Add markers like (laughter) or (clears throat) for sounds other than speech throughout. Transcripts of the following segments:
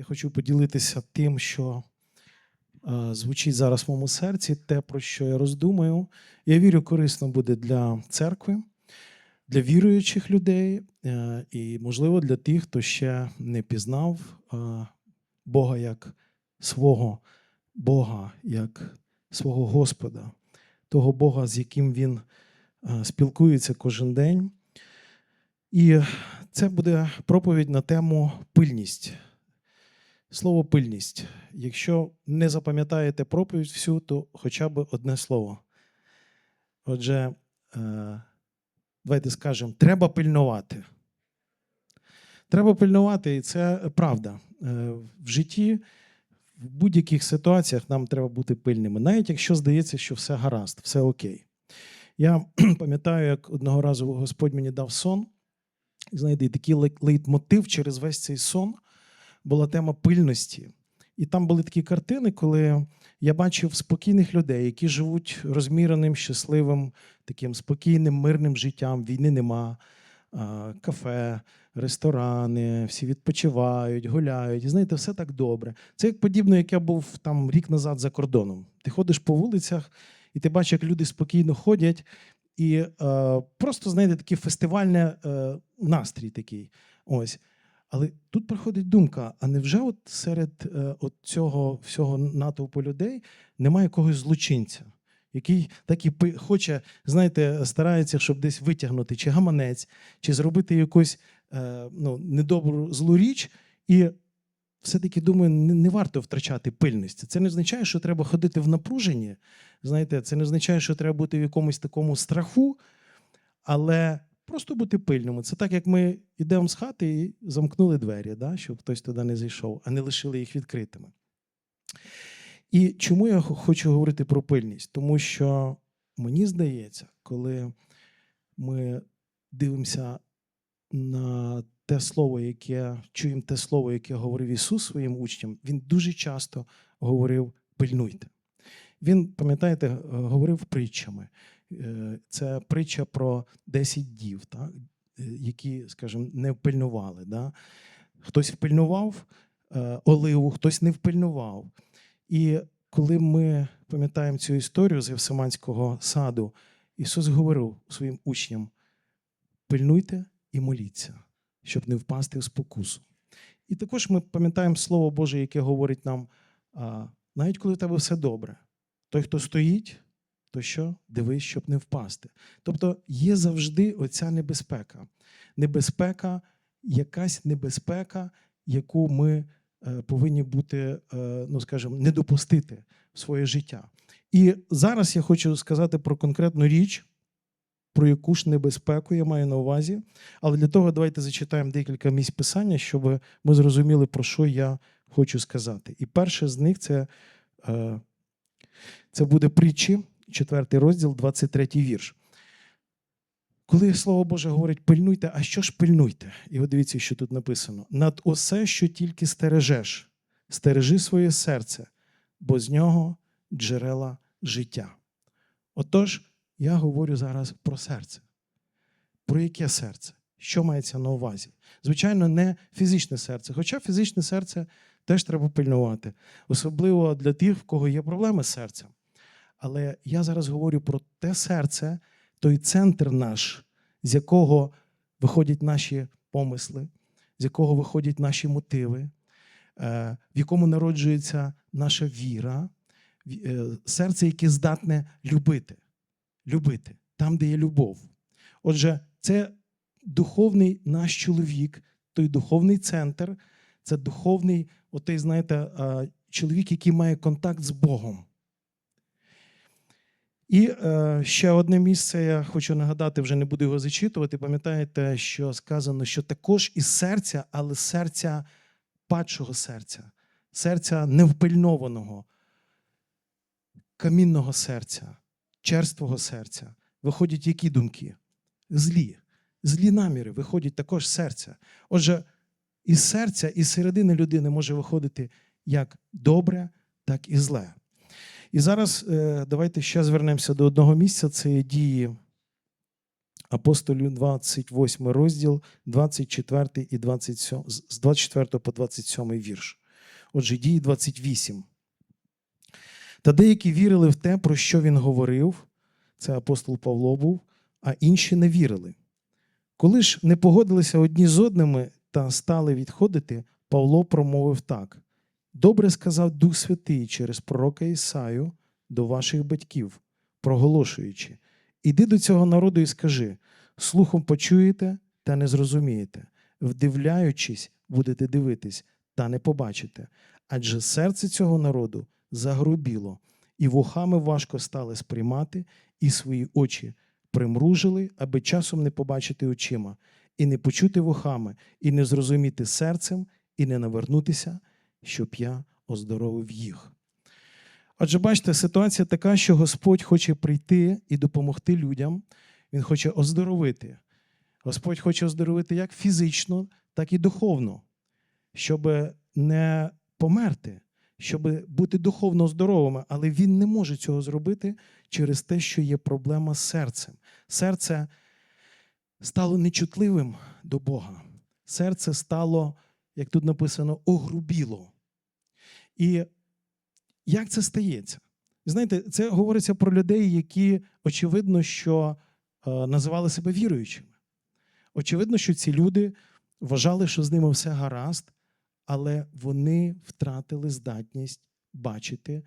Я хочу поділитися тим, що е, звучить зараз в моєму серці, те, про що я роздумую. Я вірю, корисно буде для церкви, для віруючих людей е, і, можливо, для тих, хто ще не пізнав е, Бога як свого Бога, як свого Господа, того Бога, з яким він спілкується кожен день. І це буде проповідь на тему пильність. Слово пильність. Якщо не запам'ятаєте проповідь всю, то хоча б одне слово. Отже, е, давайте скажемо, треба пильнувати. Треба пильнувати, і це правда. Е, В житті, в будь-яких ситуаціях нам треба бути пильними, навіть якщо здається, що все гаразд, все окей. Я (clears throat) пам'ятаю, як одного разу Господь мені дав сон. Знаєте, такий лей- лейтмотив через весь цей сон була тема пильності. І там були такі картини, коли я бачив спокійних людей, які живуть розміреним, щасливим, таким спокійним, мирним життям. Війни нема, кафе, ресторани, всі відпочивають, гуляють. І знаєте, все так добре. Це як подібно, як я був там рік назад за кордоном. Ти ходиш по вулицях, і ти бачиш, як люди спокійно ходять, і е, просто знаєте, такий фестивальний е, настрій такий. Ось. Але тут приходить думка: а невже от серед е, от цього всього натовпу людей немає якогось злочинця, який так і хоче, знаєте, старається, щоб десь витягнути чи гаманець, чи зробити якусь е, ну, недобру злу річ, і все-таки думаю, не, варто втрачати пильності. Це не означає, що треба ходити в напруженні. Знаєте, це не означає, що треба бути в якомусь такому страху, але просто бути пильними. Це так, як ми йдемо з хати і замкнули двері, да, щоб хтось туди не зайшов, а не лишили їх відкритими. І чому я хочу говорити про пильність? Тому що мені здається, коли ми дивимося на те слово, яке чуємо те слово, яке говорив Ісус своїм учням, він дуже часто говорив пильнуйте. Він, пам'ятаєте, е, говорив притчами. Е, Це притча про 10 дів, так? е, які, скажімо, не впильнували. Да? Хтось впильнував е, оливу, хтось не впильнував. І коли ми пам'ятаємо цю історію з Євсиманського саду, Ісус говорив своїм учням: пильнуйте і моліться, щоб не впасти в спокусу. І також ми пам'ятаємо Слово Боже, яке говорить нам, навіть коли в тебе все добре, той, хто стоїть, то що? Дивись, щоб не впасти. Тобто є завжди оця небезпека. Небезпека, якась небезпека, яку ми е, повинні бути, е, ну скажімо, не допустити в своє життя. І зараз я хочу сказати про конкретну річ, про яку ж небезпеку я маю на увазі. Але для того давайте зачитаємо декілька місць писання, щоб ми зрозуміли, про що я хочу сказати. І перше з них це, е, це буде притчі, 4 розділ, 23 вірш. Коли Слово Боже говорить пильнуйте, а що ж пильнуйте? І от дивіться, що тут написано: над усе, що тільки стережеш, стережи своє серце, бо з нього джерела життя. Отож, я говорю зараз про серце. Про яке серце? Що мається на увазі? Звичайно, не фізичне серце. Хоча фізичне серце теж треба пильнувати, особливо для тих, в кого є проблеми з серцем. Але я зараз говорю про те серце, той центр наш, з якого виходять наші помисли, з якого виходять наші мотиви, е, в якому народжується наша віра, е, серце, яке здатне любити. Любити там, де є любов. Отже, це духовний наш чоловік, той духовний центр, це духовний, отей, знаєте, е, чоловік, який має контакт з Богом. І е, ще одне місце я хочу нагадати, вже не буду його зачитувати. Пам'ятаєте, що сказано, що також із серця, але серця падшого серця, серця невпильнованого, камінного серця, черствого серця. Виходять які думки? Злі. Злі наміри виходять також з серця. Отже, із серця, із середини людини може виходити як добре, так і зле. І зараз е, давайте ще звернемося до одного місця. Це дії апостолів 28 розділ, 24 і 27, з 24 по 27 вірш. Отже, дії 28. Та деякі вірили в те, про що він говорив. Це апостол Павло був, а інші не вірили. Коли ж не погодилися одні з одними та стали відходити, Павло промовив так: Добре сказав Дух Святий через пророка Ісаю до ваших батьків, проголошуючи: Іди до цього народу і скажи: слухом почуєте та не зрозумієте, вдивляючись, будете дивитись та не побачите. Адже серце цього народу загрубіло, і вухами важко стали сприймати, і свої очі примружили, аби часом не побачити очима, і не почути вухами, і не зрозуміти серцем, і не навернутися, щоб я оздоровив їх. Отже, бачите, ситуація така, що Господь хоче прийти і допомогти людям. Він хоче оздоровити. Господь хоче оздоровити як фізично, так і духовно, щоб не померти, щоб бути духовно здоровими, але він не може цього зробити через те, що є проблема з серцем. Серце стало нечутливим до Бога. Серце стало, як тут написано, огрубіло. І як це стається? Знаєте, це говориться про людей, які очевидно, що е, називали себе віруючими. Очевидно, що ці люди вважали, що з ними все гаразд, але вони втратили здатність бачити,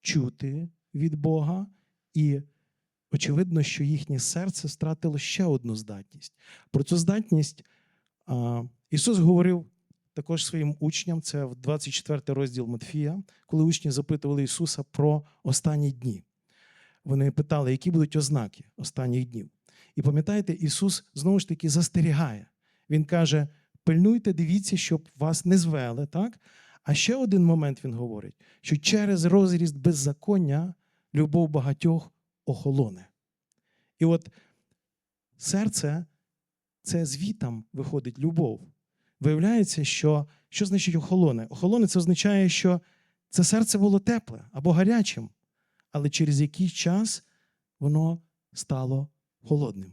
чути від Бога, і очевидно, що їхнє серце втратило ще одну здатність. Про цю здатність Ісус говорив також своїм учням, це в 24 розділ Матфія, коли учні запитували Ісуса про останні дні. Вони питали, які будуть ознаки останніх днів. І пам'ятаєте, Ісус знову ж таки застерігає. Він каже: пильнуйте, дивіться, щоб вас не звели. так? А ще один момент він говорить: що через розріст беззаконня любов багатьох охолоне. І от серце це звітам виходить любов. Виявляється, що що значить охолоне? Охолоне це означає, що це серце було тепле або гарячим, але через якийсь час воно стало холодним.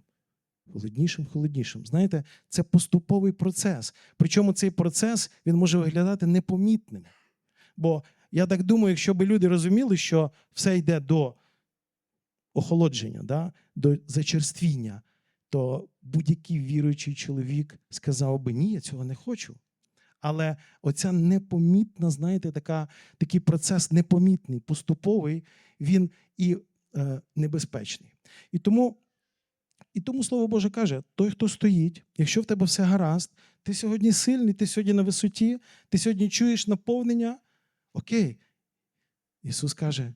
Холоднішим, холоднішим. Знаєте, це поступовий процес. Причому цей процес він може виглядати непомітним. Бо я так думаю, якщо б люди розуміли, що все йде до охолодження, да? до зачерствіння, то будь-який віруючий чоловік сказав би, ні, я цього не хочу. Але оця непомітна, знаєте, така, такий процес непомітний, поступовий, він і е, небезпечний. І тому, і тому Слово Боже каже: той, хто стоїть, якщо в тебе все гаразд, ти сьогодні сильний, ти сьогодні на висоті, ти сьогодні чуєш наповнення, окей. Ісус каже: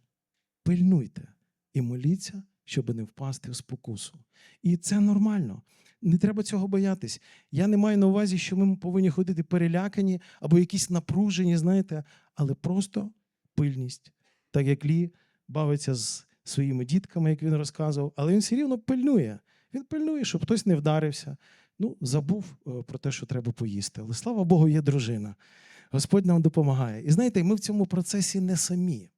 пильнуйте і моліться, щоб не впасти в спокусу. І це нормально. Не треба цього боятись. Я не маю на увазі, що ми повинні ходити перелякані або якісь напружені, знаєте, але просто пильність. Так як Лі бавиться з своїми дітками, як він розказував, але він все рівно пильнує. Він пильнує, щоб хтось не вдарився. Ну, забув е, про те, що треба поїсти. Але слава Богу, є дружина. Господь нам допомагає. І знаєте, ми в цьому процесі не самі.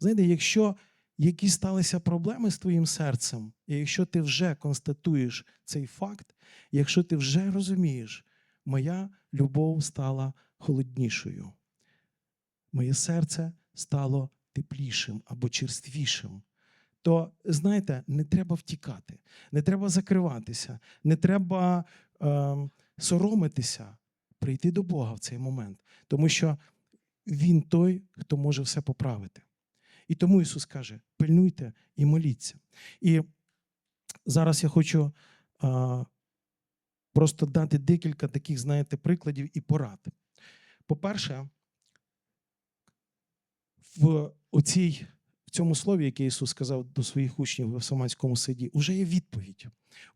Знаєте, якщо які сталися проблеми з твоїм серцем, і якщо ти вже констатуєш цей факт, якщо ти вже розумієш, моя любов стала холоднішою, моє серце стало теплішим або черствішим, то знаєте, не треба втікати, не треба закриватися, не треба е, соромитися, прийти до Бога в цей момент, тому що Він той, хто може все поправити. І тому Ісус каже: пильнуйте і моліться. І зараз я хочу а, просто дати декілька таких, знаєте, прикладів і порад. По-перше, в оцій, в цьому слові, яке Ісус сказав до своїх учнів в Саманському саді, вже є відповідь,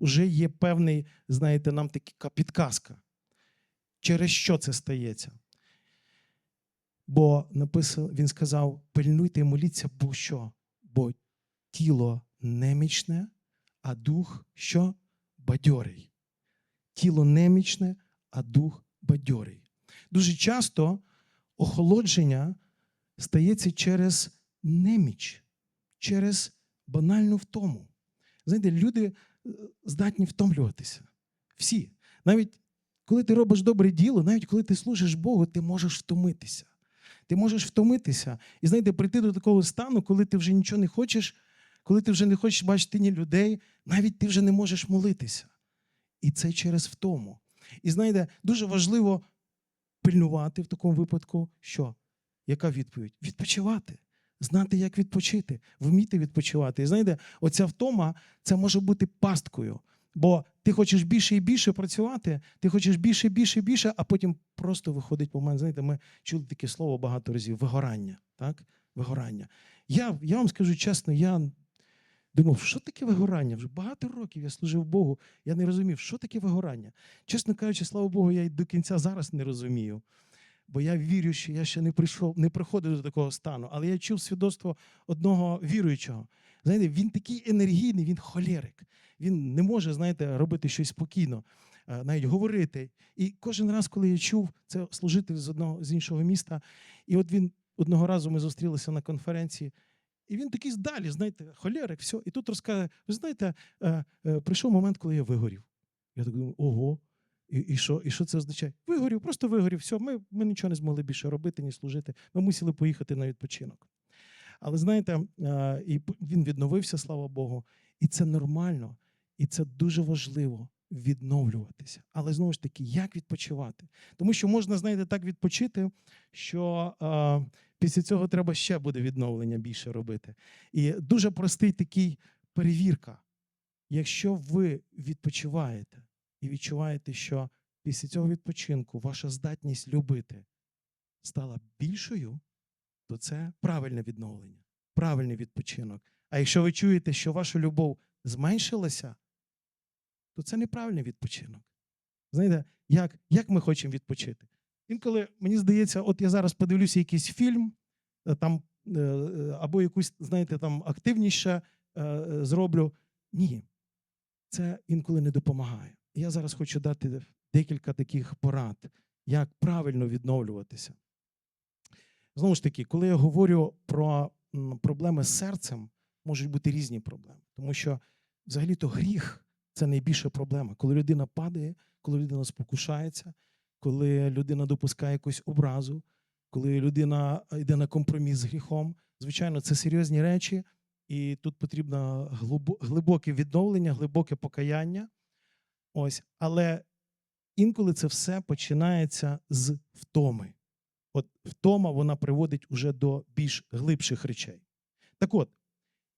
вже є певний, знаєте, нам така підказка. Через що це стається? Бо написав, він сказав: пильнуйте і моліться, бо що? Бо тіло немічне, а дух що? Бадьорий. Тіло немічне, а дух бадьорий. Дуже часто охолодження стається через неміч, через банальну втому. Знаєте, люди е, здатні втомлюватися. Всі. Навіть коли ти робиш добре діло, навіть коли ти служиш Богу, ти можеш втомитися. Ти можеш втомитися і знаєте, прийти до такого стану, коли ти вже нічого не хочеш, коли ти вже не хочеш бачити ні людей, навіть ти вже не можеш молитися. І це через втому. І знаєте, дуже важливо пильнувати в такому випадку, що? Яка відповідь? Відпочивати. Знати, як відпочити, вміти відпочивати. І знаєте, оця втома це може бути пасткою. Бо ти хочеш більше і більше працювати, ти хочеш більше, більше, більше, а потім просто виходить момент. Знаєте, ми чули таке слово багато разів вигорання. Так? Вигорання. Я, я вам скажу чесно, я думав, що таке вигорання? Вже багато років я служив Богу, я не розумів, що таке вигорання. Чесно кажучи, слава Богу, я й до кінця зараз не розумію. Бо я вірю, що я ще не прийшов, не приходив до такого стану. Але я чув свідоцтво одного віруючого. Знаєте, він такий енергійний, він холерик. Він не може, знаєте, робити щось спокійно, е, навіть говорити. І кожен раз, коли я чув, це служитель з одного з іншого міста, і от він одного разу ми зустрілися на конференції. І він такий далі, знаєте, холерик, все. І тут розкаже: ви знаєте, е, е, прийшов момент, коли я вигорів. Я так думаю, ого. І, і, що, і що це означає? Вигорів, просто вигорів. Все, ми, ми нічого не змогли більше робити, ні служити. Ми мусили поїхати на відпочинок. Але знаєте, е, і він відновився, слава Богу, і це нормально, і це дуже важливо відновлюватися. Але знову ж таки, як відпочивати? Тому що можна, знаєте, так відпочити, що е, після цього треба ще буде відновлення більше робити. І дуже простий такий перевірка. Якщо ви відпочиваєте і відчуваєте, що після цього відпочинку ваша здатність любити стала більшою, то це правильне відновлення, правильний відпочинок. А якщо ви чуєте, що ваша любов зменшилася, то це неправильний відпочинок. Знаєте, як, як ми хочемо відпочити? Інколи мені здається, от я зараз подивлюся якийсь фільм, е, там, е, е, або якусь, знаєте, там активніше зроблю. Ні, це інколи не допомагає. Я зараз хочу дати декілька таких порад, як правильно відновлюватися. Знову ж таки, коли я говорю про проблеми з серцем, можуть бути різні проблеми. Тому що взагалі-то гріх це найбільша проблема. Коли людина падає, коли людина спокушається, коли людина допускає якусь образу, коли людина йде на компроміс з гріхом. Звичайно, це серйозні речі, і тут потрібно глибоке відновлення, глибоке покаяння. Ось, але інколи це все починається з втоми. От втома вона приводить уже до більш глибших речей. Так от,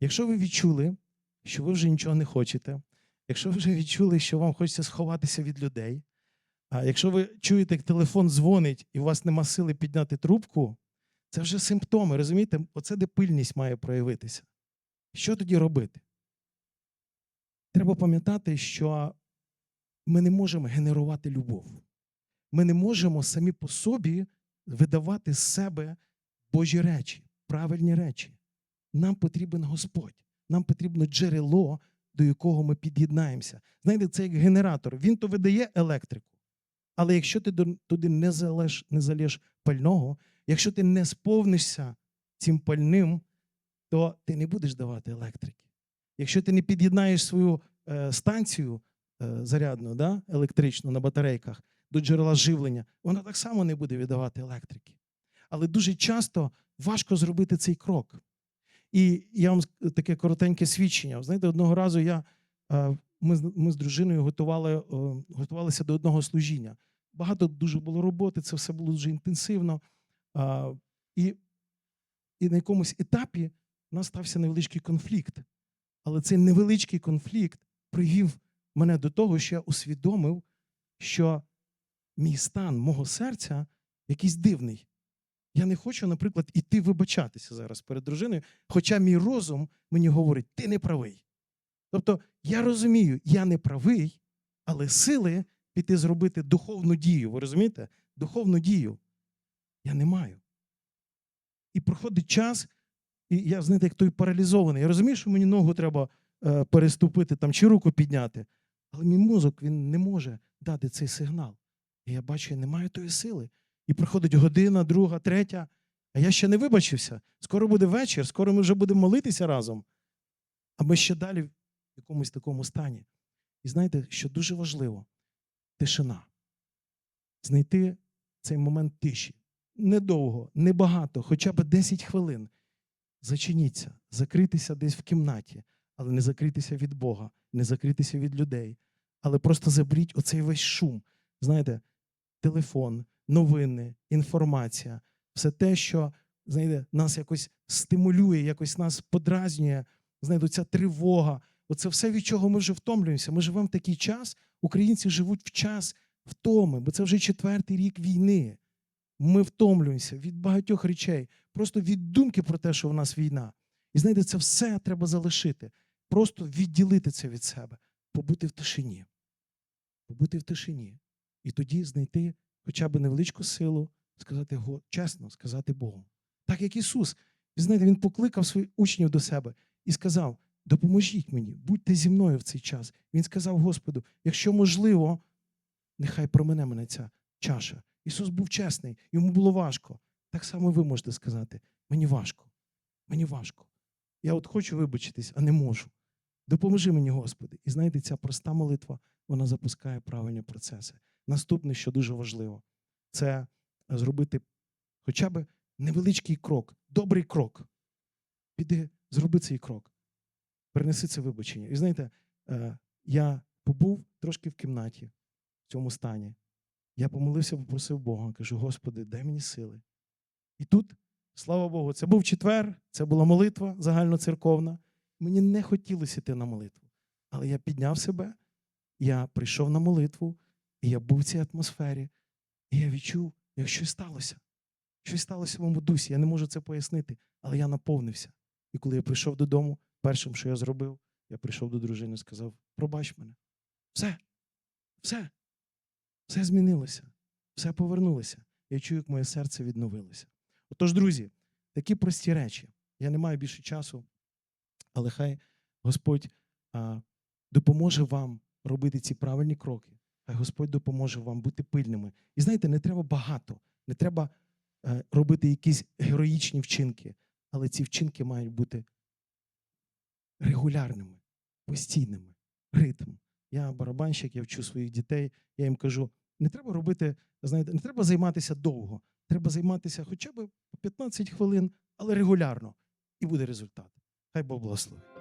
якщо ви відчули, що ви вже нічого не хочете, якщо ви вже відчули, що вам хочеться сховатися від людей, а якщо ви чуєте, як телефон дзвонить і у вас нема сили підняти трубку, це вже симптоми, розумієте? Оце де пильність має проявитися. Що тоді робити? Треба пам'ятати, що ми не можемо генерувати любов. Ми не можемо самі по собі видавати з себе Божі речі, правильні речі. Нам потрібен Господь, нам потрібно джерело, до якого ми під'єднаємося. Знаєте, це як генератор. Він то видає електрику. Але якщо ти туди не залиш, не залєш пального, якщо ти не сповнишся цим пальним, то ти не будеш давати електрики. Якщо ти не під'єднаєш свою е, станцію е, зарядну, да, електричну на батарейках до джерела живлення, вона так само не буде віддавати електрики. Але дуже часто важко зробити цей крок. І я вам таке коротеньке свідчення. Знаєте, одного разу я, е, ми, ми з дружиною готували, е, готувалися до одного служіння. Багато дуже було роботи, це все було дуже інтенсивно. І, і на якомусь етапі у нас стався невеличкий конфлікт. Але цей невеличкий конфлікт привів мене до того, що я усвідомив, що мій стан мого серця якийсь дивний. Я не хочу, наприклад, іти вибачатися зараз перед дружиною, хоча мій розум мені говорить, ти не правий. Тобто я розумію, я не правий, але сили піти зробити духовну дію. Ви розумієте? Духовну дію я не маю. І проходить час, і я, знаєте, як той паралізований. Я розумію, що мені ногу треба е, переступити там, чи руку підняти. Але мій мозок він не може дати цей сигнал. І я бачу, я не маю тої сили. І проходить година, друга, третя, а я ще не вибачився. Скоро буде вечір, скоро ми вже будемо молитися разом. А ми ще далі в якомусь такому стані. І знаєте, що дуже важливо тишина. Знайти цей момент тиші. недовго, небагато, хоча б 10 хвилин. Зачиніться, закритися десь в кімнаті, але не закритися від Бога, не закритися від людей. Але просто заберіть оцей весь шум. Знаєте, телефон, новини, інформація, все те, що знаєте, нас якось стимулює, якось нас подразнює, знаєте, ця тривога. Оце все, від чого ми вже втомлюємося. Ми живемо в такий час, українці живуть в час втоми, бо це вже четвертий рік війни. Ми втомлюємося від багатьох речей, просто від думки про те, що в нас війна. І знаєте, це все треба залишити, просто відділити це від себе, побути в тишині. Побути в тишині. І тоді знайти хоча б невеличку силу, сказати «Го- чесно, сказати Богу. Так як Ісус, знаєте, Він покликав своїх учнів до себе і сказав: допоможіть мені, будьте зі мною в цей час. Він сказав Господу, якщо можливо, нехай промене мене ця чаша. Ісус був чесний, йому було важко. Так само ви можете сказати: мені важко, мені важко. Я от хочу вибачитись, а не можу. Допоможи мені, Господи. І знаєте, ця проста молитва вона запускає правильні процеси. Наступне, що дуже важливо, це зробити хоча б невеличкий крок, добрий крок. Піди, зроби цей крок, перенеси це вибачення. І знаєте, е, я побув трошки в кімнаті в цьому стані. Я помолився, попросив Бога, кажу: Господи, дай мені сили. І тут, слава Богу, це був четвер, це була молитва загальноцерковна. Мені не хотілося йти на молитву. Але я підняв себе, я прийшов на молитву, і я був в цій атмосфері, і я відчув, як щось сталося. Щось сталося в моєму дусі. Я не можу це пояснити, але я наповнився. І коли я прийшов додому, першим, що я зробив, я прийшов до дружини і сказав: пробач мене. Все, все, все змінилося, все повернулося. Я чую, як моє серце відновилося. Отож, друзі, такі прості речі. Я не маю більше часу, але хай Господь а, допоможе вам робити ці правильні кроки. Хай Господь допоможе вам бути пильними. І знаєте, не треба багато, не треба е, робити якісь героїчні вчинки, але ці вчинки мають бути регулярними, постійними, ритм. Я барабанщик, я вчу своїх дітей, я їм кажу: не треба робити, знаєте, не треба займатися довго. Треба займатися хоча б по 15 хвилин, але регулярно. І буде результат. Хай Бог благословить.